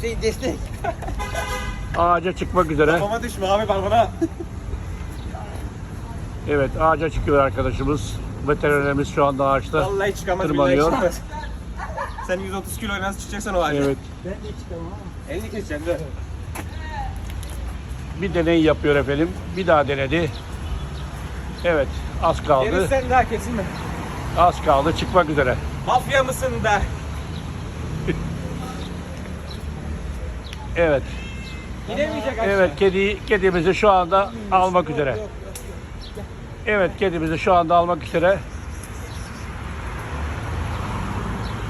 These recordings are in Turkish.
Hüseyin destek. Ağaca çıkmak üzere. Kafama düşme abi bak bana. Evet ağaca çıkıyor arkadaşımız. Veterinerimiz şu anda ağaçta. Vallahi çıkamaz Tırmanıyor. billahi çıkamaz. Sen 130 kilo nasıl çıkacaksın o halde? Evet. Ben de çıkamam ama. 50 keseceğim dur. Bir deney yapıyor efendim. Bir daha denedi. Evet az kaldı. Deniz sen daha kesilme. Az kaldı çıkmak üzere. Mafya mısın da? Evet. İnemeyecek aşağı. Evet kedi kedimizi şu anda almak üzere. Evet kedimizi şu anda almak üzere.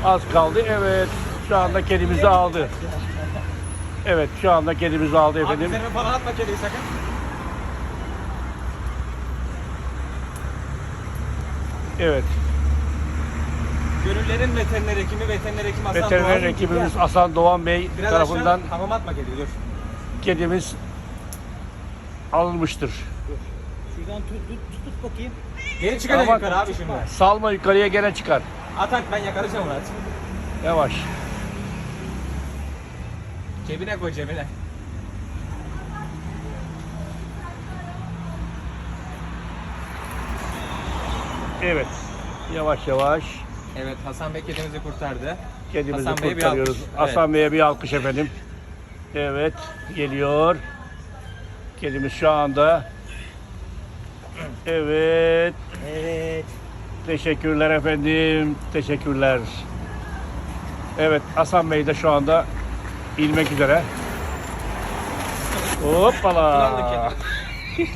Az kaldı. Evet. Şu anda kedimizi aldı. Evet şu anda kedimizi aldı Abi efendim. üzerime falan atma kediyi sakın. Evet. Gönüllerin veteriner hekimi, veteriner hekimi Hasan Veteriner Doğan. ekibimiz Hasan Doğan Bey Biraz tarafından aşağı, Tamam atma kediyi dur. kedimiz alınmıştır. Şuradan tut tut tut, tut bakayım. Geri çıkacak Ama- yukarı abi şimdi. Salma yukarıya gene çıkar. At at ben yakaracağım onu at. Yavaş. Cebine koy cebine. Evet. Yavaş yavaş. Evet Hasan Bey kedimizi kurtardı. Kedimizi Hasan Bey'e bir kurtarıyoruz. alkış. Hasan Bey'e bir alkış efendim. Evet, geliyor. Kedimiz şu anda. Evet, Evet. teşekkürler efendim. Teşekkürler. Evet, Hasan Bey de şu anda inmek üzere. Hoppala.